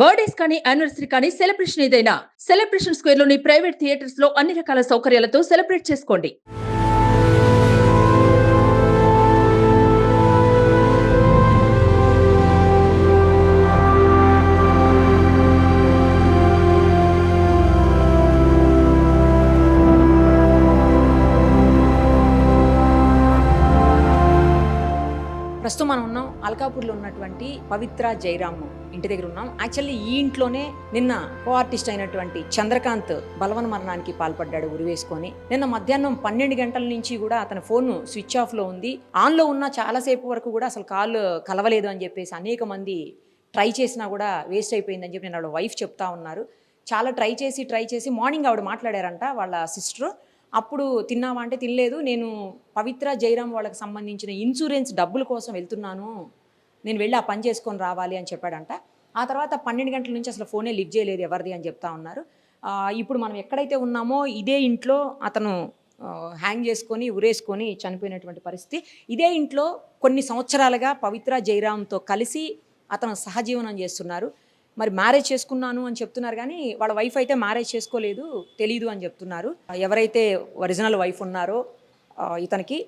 Birthdays కానీ anniversary కానీ celebration ఏదైనా. సెలబ్రేషన్ స్క్వేర్లోని ప్రైవేట్ థియేటర్స్లో అన్ని రకాల సౌకర్యాలతో సెలబ్రేట్ చేసుకోండి. ఉన్నాం ఉన్నటువంటి పవిత్ర జయరామ్ ఇంటి దగ్గర ఉన్నాం. యాక్చువల్లీ ఈ ఇంట్లోనే నిన్న కో ఆర్టిస్ట్ అయినటువంటి చంద్రకాంత్ బలవన మరణానికి పాల్పడ్డాడు ఉరివేసుకొని నిన్న మధ్యాహ్నం పన్నెండు గంటల నుంచి కూడా అతని ఫోన్ స్విచ్ ఆఫ్లో ఉంది. ఆన్లో ఉన్న చాలాసేపు వరకు కూడా అసలు కాల్ కలవలేదు అని చెప్పేసి అనేక మంది ట్రై చేసినా కూడా వేస్ట్ అయిపోయిందని చెప్పి నేను ఆవిడ వైఫ్ చెప్తా ఉన్నారు. చాలా ట్రై చేసి ట్రై చేసి మార్నింగ్ ఆవిడ మాట్లాడారంట వాళ్ళ సిస్టర్. అప్పుడు తిన్నావా అంటే తినలేదు. నేను పవిత్ర జైరామ్ వాళ్ళకి సంబంధించిన ఇన్సూరెన్స్ డబ్బుల కోసం వెళ్తున్నాను. నేను వెళ్ళి ఆ పని చేసుకొని రావాలి అని చెప్పాడంట. ఆ తర్వాత పన్నెండు గంటల నుంచి అసలు ఫోనే లిఫ్ట్ చేయలేదు ఎవరిది అని చెప్తా ఉన్నారు. ఇప్పుడు మనం ఎక్కడైతే ఉన్నామో ఇదే ఇంట్లో అతను హ్యాంగ్ చేసుకొని ఉరేసుకొని చనిపోయినటువంటి పరిస్థితి. ఇదే ఇంట్లో కొన్ని సంవత్సరాలుగా పవిత్ర జయరామ్తో కలిసి అతను సహజీవనం చేస్తున్నారు. మరి మ్యారేజ్ చేసుకున్నాను అని చెప్తున్నారు కానీ వాళ్ళ వైఫ్ అయితే మ్యారేజ్ చేసుకోలేదు తెలీదు అని చెప్తున్నారు. ఎవరైతే ఒరిజినల్ వైఫ్ ఉన్నారో ఇతనికి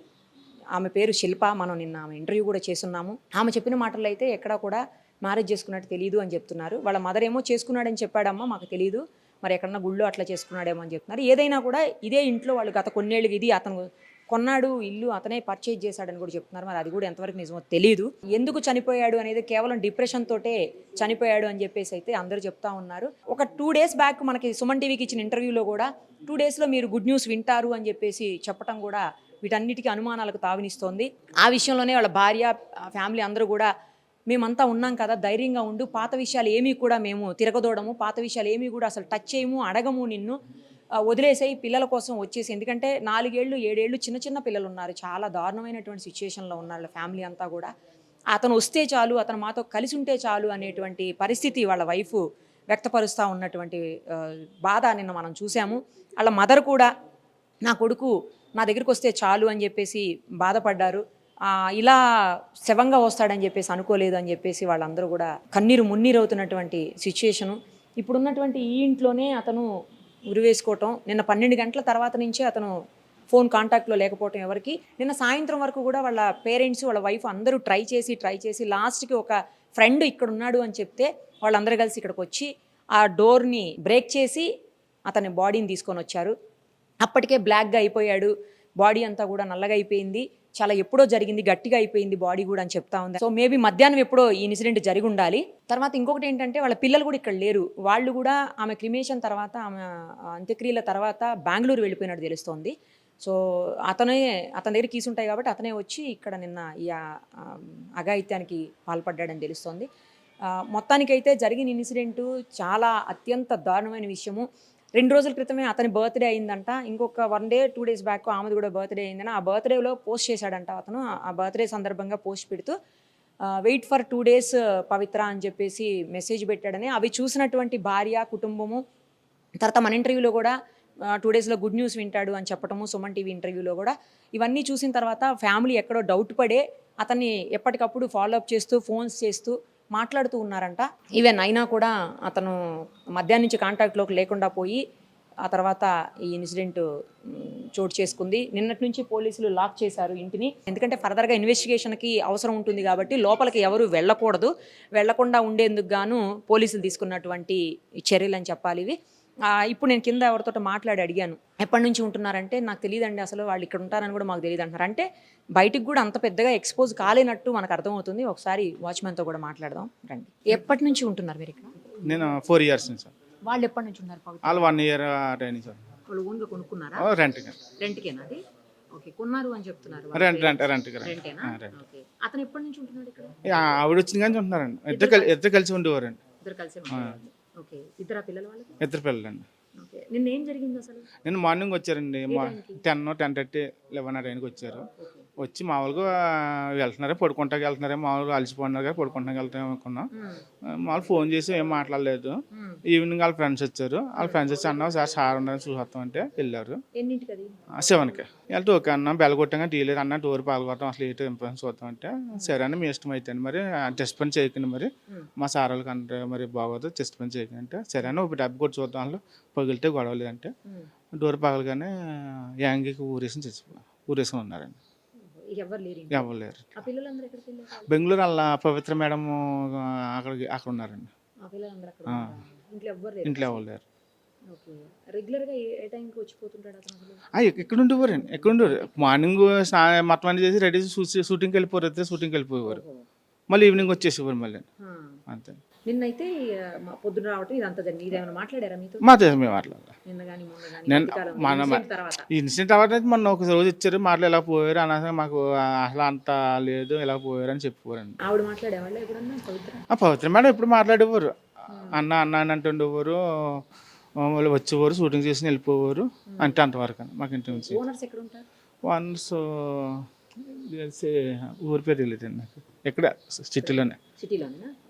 ఆమె పేరు శిల్ప మనం నిన్న ఆమె ఇంటర్వ్యూ కూడా చేస్తున్నాము. ఆమె చెప్పిన మాటల్లో అయితే ఎక్కడా కూడా మ్యారేజ్ చేసుకున్నట్టు తెలియదు అని చెప్తున్నారు. వాళ్ళ మదర్ ఏమో చేసుకున్నాడని చెప్పాడమ్మా మాకు తెలియదు మరి ఎక్కడన్నా గుళ్ళో అట్లా చేసుకున్నాడేమో అని చెప్తున్నారు. ఏదైనా కూడా ఇదే ఇంట్లో వాళ్ళు గత కొన్నేళ్ళకి ఇది అతను కొన్నాడు ఇల్లు అతనే పర్చేజ్ చేశాడని కూడా చెప్తున్నారు. మరి అది కూడా ఎంతవరకు నిజమో తెలియదు ఎందుకు చనిపోయాడు అనేది కేవలం డిప్రెషన్ తోటే చనిపోయాడు అని చెప్పేసి అయితే అందరూ చెప్తా ఉన్నారు. ఒక టూ డేస్ బ్యాక్ మనకి సుమన్ టీవీకి ఇచ్చిన ఇంటర్వ్యూలో కూడా టూ డేస్లో మీరు గుడ్ న్యూస్ వింటారు అని చెప్పేసి చెప్పటం కూడా వీటన్నిటికీ అనుమానాలకు తావినిస్తోంది. ఆ విషయంలోనే వాళ్ళ భార్య ఫ్యామిలీ అందరూ కూడా మేమంతా ఉన్నాం కదా ధైర్యంగా ఉండు పాత విషయాలు ఏమీ కూడా మేము తిరగదోడము పాత విషయాలు ఏమీ కూడా అసలు టచ్ చేయము అడగము నిన్ను. వదిలేసాయి పిల్లల కోసం వచ్చేసి. ఎందుకంటే నాలుగేళ్ళు ఏడేళ్ళు చిన్న చిన్న పిల్లలు ఉన్నారు చాలా దారుణమైనటువంటి సిచ్యుయేషన్లో ఉన్నారు వాళ్ళ ఫ్యామిలీ అంతా కూడా. అతను వస్తే చాలు అతను మాతో కలిసి ఉంటే చాలు అనేటువంటి పరిస్థితి వాళ్ళ వైఫ్ వ్యక్తపరుస్తూ ఉన్నటువంటి బాధ నిన్న మనం చూసాము. వాళ్ళ మదర్ కూడా నా కొడుకు నా దగ్గరికి వస్తే చాలు అని చెప్పేసి బాధపడ్డారు. ఇలా శవంగా వస్తాడని చెప్పేసి అనుకోలేదు అని చెప్పేసి వాళ్ళందరూ కూడా కన్నీరు మున్నీరు అవుతున్నటువంటి సిచ్యుయేషను. ఇప్పుడున్నటువంటి ఈ ఇంట్లోనే అతను ఉరివేసుకోవటం. నిన్న పన్నెండు గంటల తర్వాత నుంచే అతను ఫోన్ కాంటాక్ట్లో లేకపోవటం ఎవరికి. నిన్న సాయంత్రం వరకు కూడా వాళ్ళ పేరెంట్స్ వాళ్ళ వైఫ్ అందరూ ట్రై చేసి ట్రై చేసి లాస్ట్కి ఒక ఫ్రెండ్ ఇక్కడ ఉన్నాడు అని చెప్తే వాళ్ళందరూ కలిసి ఇక్కడికి వచ్చి ఆ డోర్ని బ్రేక్ చేసి అతని బాడీని తీసుకొని వచ్చారు. అప్పటికే బ్లాక్గా అయిపోయాడు. బాడీ అంతా కూడా నల్లగా అయిపోయింది. చాలా ఎప్పుడో జరిగింది గట్టిగా అయిపోయింది బాడీ కూడా అని చెప్తా ఉంది. సో మేబీ మధ్యాహ్నం ఎప్పుడో ఈ ఇన్సిడెంట్ జరిగి ఉండాలి. తర్వాత ఇంకొకటి ఏంటంటే వాళ్ళ పిల్లలు కూడా ఇక్కడ లేరు. వాళ్ళు కూడా ఆమె క్రిమేషన్ తర్వాత ఆమె అంత్యక్రియల తర్వాత బెంగళూరు వెళ్ళిపోయినట్టు తెలుస్తోంది. సో అతనే అతని దగ్గర కీస్ ఉంటాయి కాబట్టి అతనే వచ్చి ఇక్కడ నిన్న ఈ అఘాయిత్యానికి పాల్పడ్డాడని తెలుస్తోంది. మొత్తానికైతే జరిగిన ఇన్సిడెంట్ చాలా అత్యంత దారుణమైన విషయము. రెండు రోజుల క్రితమే అతని బర్త్డే అయిందంట. ఇంకొక one day two days back ఆమెది కూడా బర్త్డే అయిందని ఆ బర్త్డేలో పోస్ట్ చేశాడంట అతను. ఆ బర్త్డే సందర్భంగా పోస్ట్ పెడుతూ wait for two days Pavitra అని చెప్పేసి మెసేజ్ పెట్టాడని. అవి చూసినటువంటి భార్య కుటుంబము తర్వాత మన ఇంటర్వ్యూలో కూడా టూ డేస్లో గుడ్ న్యూస్ వింటాడు అని చెప్పటము సుమన్ టీవీ ఇంటర్వ్యూలో కూడా. ఇవన్నీ చూసిన తర్వాత ఫ్యామిలీ ఎక్కడో డౌట్ పడే అతన్ని ఎప్పటికప్పుడు ఫాలో అప్ చేస్తూ ఫోన్స్ చేస్తూ మాట్లాడుతూ ఉన్నారంట. ఈవెన్ అయినా కూడా అతను మధ్యాహ్నం నుంచి కాంటాక్ట్లోకి లేకుండా పోయి ఆ తర్వాత ఈ ఇన్సిడెంట్ చోటు చేసుకుంది. నిన్నటి నుంచి పోలీసులు లాక్ చేశారు ఇంటిని. ఎందుకంటే ఫర్దర్గా ఇన్వెస్టిగేషన్కి అవసరం ఉంటుంది కాబట్టి లోపలికి ఎవరు వెళ్ళకూడదు. వెళ్ళకుండా ఉండేందుకు గాను పోలీసులు తీసుకున్నటువంటి చర్యలు అని చెప్పాలి ఇవి. ఇప్పుడు నేను కింద ఎవరితో మాట్లాడి అడిగాను. ఎప్పటి నుంచి ఉంటున్నారంటే నాకు తెలియదండి అసలు వాళ్ళు ఇక్కడ ఉంటారని కూడా మాకు తెలియదు అంటున్నారు. అంటే బయటికి కూడా అంత పెద్దగా ఎక్స్పోజ్ కాలేనట్టు మనకు అర్థమవుతుంది. ఒకసారి వాచ్మెన్తో కూడా మాట్లాడదాం రండి. ఎప్పటి నుంచి ఉంటున్నారు మీరు ఇక్కడ? నేను ఫోర్ ఇయర్స్ నుంచి సార్. వాళ్ళు ఎప్పటి నుంచి ఉన్నారు వాళ్ళు వన్ ఇయర్ ట్రైనింగ్ సార్. వాళ్ళు ఓన్గా కొనుక్కున్నారా? ఓ, రెంట్కి. రెంట్కేనా అది? ఓకే కొన్నారు అని చెప్తున్నారు. Rent rent rent. Rent. Okay. అతను ఎప్పటి నుంచి ఉంటున్నాడు ఇక్కడ? ఇక ఆవిడ కానీ ఉంటున్నారండి ఇద్దరు కలిసి ఇద్దరు కలిసి ఉండేవారండి. ఇద్దరు కలిసి ఓకే. ఇద్దరు పిల్లల వాళ్ళకి? ఇద్దరు పిల్లలండి. నిన్న ఏం జరిగింది అసలు నేను మార్నింగ్ వచ్చారండి? టెన్ టెన్ థర్టీ లెవెన్ ఆ టైంకి వచ్చారు. వచ్చి మామూలుగా వెళ్తున్నారే పడుకుంటాకి వెళ్తున్నారే మామూలుగా అలసిపోతున్నారు కదా పడుకుంటాకి వెళ్తాం అనుకున్నాం. మ్మ్. మామూలు ఫోన్ చేసి ఏం మాట్లాడలేదు. ఈవినింగ్ వాళ్ళ ఫ్రెండ్స్ వచ్చారు. వాళ్ళ ఫ్రెండ్స్ వచ్చి అన్న సార్ సార్ ఉన్నారని చూసేస్తాం అంటే వెళ్ళారు సెవెన్కి. వెళ్తే ఓకే అన్న బెల్ కొట్టాక టీ లేదు అన్న డోర్ పాల్గొడతాం అసలు ఏంటో ఇంపార్టెన్స్ చూద్దాం అంటే సరే అని మీ ఇష్టం అయితే మరి టెస్ట్ పని చేయకండి మరి. మా సార్ వాళ్ళకి అంటే మరి బాగోదు టెస్ట్ పని చేయకండి అంటే సరే అని ఒక డబ్బు కొట్టి చూద్దాం వాళ్ళు పగిలితే గొడవ లేదంటే. డోర్ పగలగానే యాంగికి ఊరేసి చచ్చిపో ఊరేసుకుని ఉన్నారండి. ఎవరు లేరు ఇంట్లో. ఎవరు లేరు ఆ పిల్లలందరూ ఎక్కడికి వెళ్ళారు బెంగళూరు వాళ్ళ పవిత్ర మేడం అక్కడికి అక్కడ ఉన్నారండి ఆ పిల్లలందరూ అక్కడ ఆ. ఉన్నారా? ఇంట్లో ఎవ్వరు లేరు ఇంట్లో ఎవరు లేరు ఓకే రెగ్యులర్గా ఏ- ఏ టైంకి వచ్చిపోతుంటాడు అతను అసలు? ఆ, ఎక్క- ఎక్కడ ఉండేవారండి ఎక్కడ ఉండేవారు మార్నింగ్ మొత్తం అన్ని చేసి రెడీ షూటింగ్కి వెళ్ళిపోరు అయితే షూటింగ్కి వెళ్ళిపోయేవారు. మళ్ళీ ఈవినింగ్ వచ్చేసేవారు మళ్ళీ ఆ. అంతే. నిన్నైతే మా పొద్దున రావటం ఇదంతా జరిగింది. ఇదేమైనా మాట్లాడారా మీతో? మా మేము మాట్లాడాలి? నిన్న కానీ మొన్న కానీ నేను- మన- తర్వాత. ఇన్సిడెంట్ తర్వాత అయితే మొన్న ఒక రోజు ఇచ్చారు మాటలు ఎలా పోయారు అనగా మాకు అసలు అంత లేదు ఎలా పోయారు అని చెప్పేవారండి. ఆవిడ మాట్లాడేవాళ్ళు ఎప్పుడన్నా? పవిత్ర? ఆ పవిత్ర మేడం ఎప్పుడు మాట్లాడేవారు. అన్న అన్న అని అంటుండేవారు వాళ్ళు వచ్చేవారు షూటింగ్ చేసి వెళ్ళిపోయేవారు అంటే అంతవరకు అండి మాకు ఇంటి నుంచి ఓనర్స్ ఎక్కడ ఉంటారు వన్స్ ఊరి పేరు తెలియదు నాకు. ఎక్కడ? సిటీలోనే. సిటీలోనేనా? ఓకే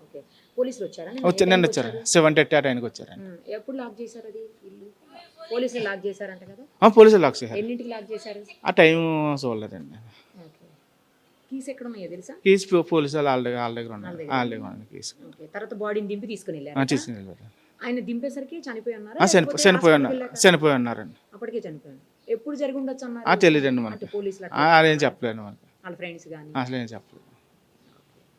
పోలీసులు వచ్చారా? వచ్చి నిన్న వచ్చారు. సెవెన్ థర్టీ ఆ టైంకి వచ్చారండి ఉమ్, ఎప్పుడు లాక్ చేశారు అది ఇల్లు? పోలీసులు లాక్ చేశారంట కదా? ఆ, పోలీసులు లాక్ చేశారు. ఎన్నింటికి లాక్ చేశారు? ఆ టైం చూడలేదండి. కీస్ ఎక్కడ ఉన్నాయో తెలుసా? కీస్ పోలీసు వాళ్ళు వాళ్ళ దగ్గర ఉన్నారు. వాళ్ళ దగ్గర ఉన్నాయి కీస్. తర్వాత బాడీని దింపి తీసుకుని వెళ్ళారు? తీసుకుని వెళ్ళారు. ఆయన దింపేసరికి చనిపోయి ఉన్నారా? చనిపోయి ఉన్నారు? చనిపోయి ఉన్నారండి. అప్పటికే చనిపోయాను ఎప్పుడు జరిగి ఉండొచ్చు అన్నారు? తెలియదండి మనకి. పోలీసులు అదేం చెప్పలేను మనకి. వాళ్ళ ఫ్రెండ్స్ కానీ? అసలు ఏం చెప్పలేదు.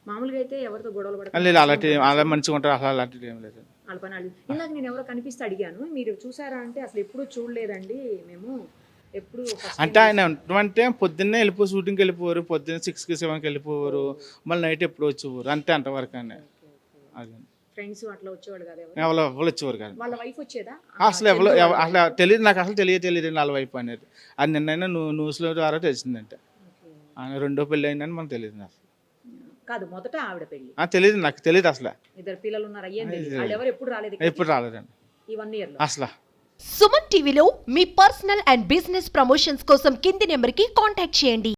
మామూలుగా అయితే ఎవరితో గొడవలు పడతారు లేదు అలాంటి అలా మంచిగా ఉంటారు అసలు అలాంటిది ఏం లేదు. వాళ్ళ పని వాళ్ళు. ఇందాక నేను ఎవరో కనిపిస్తే అడిగాను మీరు చూసారా అంటే అసలు ఎప్పుడూ చూడలేదండి మేము ఎప్పుడు అంటే ఆయన అంటే పొద్దున్నే వెళ్ళిపో షూటింగ్కి వెళ్ళిపోరు పొద్దున్న సిక్స్కి సెవెన్కి వెళ్ళిపోరు మళ్ళీ నైట్ ఎప్పుడు వచ్చేవారు అంతే అంతవరకు అండి. అది. ఫ్రెండ్స్ అట్లా వచ్చేవాళ్ళు కదా ఎవరు? ఎవరు వచ్చేవారు కానీ వాళ్ళ వైఫ్ వచ్చేదా? అసలు ఎవరు ఎవ- అసలు తెలియదు నాకు అసలు తెలియదు తెలియదు వాళ్ళ వైపు అనేది. అది నిన్నైనా న్యూ- న్యూస్లో ద్వారా తెలిసిందంటే. ఆయన రెండో పెళ్ళి అయిందని మనకు తెలియదు నాకు. కాదు మొదట ఆవిడ పెళ్ళి ఆ, తెలియదు నాకు తెలియదు అసలు. ఇద్దరు పిల్లలు ఉన్నారు అయ్యేం తెలియదు వాళ్ళు ఎవరు ఎప్పుడు రాలేదు ఎప్పుడు రాలేదండి. ఈ వన్ ఇయర్లో. అసలు. సుమన్ టీవీలో మీ పర్సనల్ అండ్ బిజినెస్ ప్రమోషన్స్ కోసం కింది నెంబర్కి కాంటాక్ట్ చేయండి.